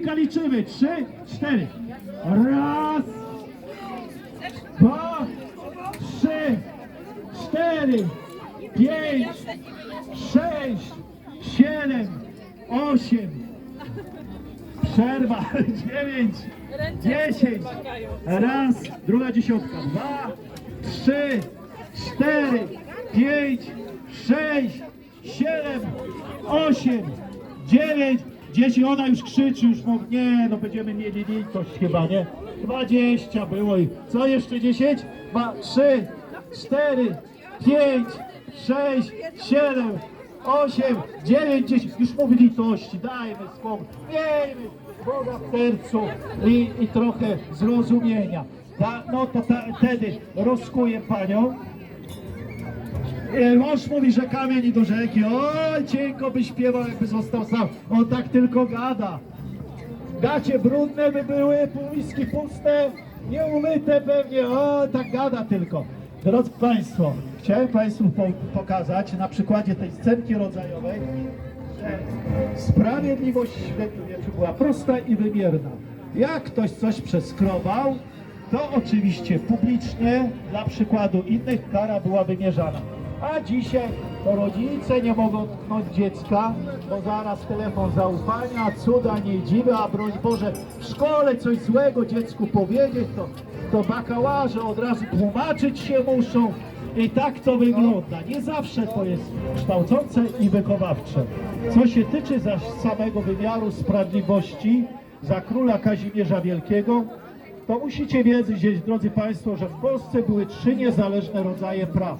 Liczymy. Trzy, cztery. Raz, dwa, trzy, cztery, pięć, sześć, siedem, osiem. Przerwa. Dziewięć, dziesięć. Raz, druga dziesiątka. Dwa, trzy, cztery, pięć, sześć, siedem, osiem, dziewięć, dziesięć. Ona już krzyczy, już mówi, nie, no będziemy mieli litość chyba, nie? Dwadzieścia było i co jeszcze dziesięć? Dwa, trzy, cztery, pięć, sześć, siedem, osiem, dziewięć, dziesięć. Już mówi litości, dajmy spokój, miejmy Boga w sercu i, i trochę zrozumienia. Ta, no to ta, wtedy rozkuję panią. E, Mąż mówi, że kamień do rzeki. Oj, cienko by śpiewał, jakby został sam. On tak tylko gada. Gacie brudne by były, półmiski puste, nieumyte pewnie. O, tak gada tylko. Drodzy Państwo, chciałem Państwu po pokazać na przykładzie tej scenki rodzajowej, że sprawiedliwość średniowieczu była prosta i wymierna. Jak ktoś coś przeskrobał, to oczywiście publicznie, dla przykładu innych, kara była wymierzana. A dzisiaj to rodzice nie mogą tknąć dziecka, bo zaraz telefon zaufania, cuda nie dziwy, a broń Boże w szkole coś złego dziecku powiedzieć, to, to bakałaże od razu tłumaczyć się muszą. I tak to wygląda. Nie zawsze to jest kształcące i wychowawcze. Co się tyczy zaś samego wymiaru sprawiedliwości za króla Kazimierza Wielkiego, to musicie wiedzieć, drodzy Państwo, że w Polsce były trzy niezależne rodzaje praw.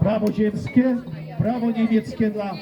Prawo ziemskie, prawo niemieckie dla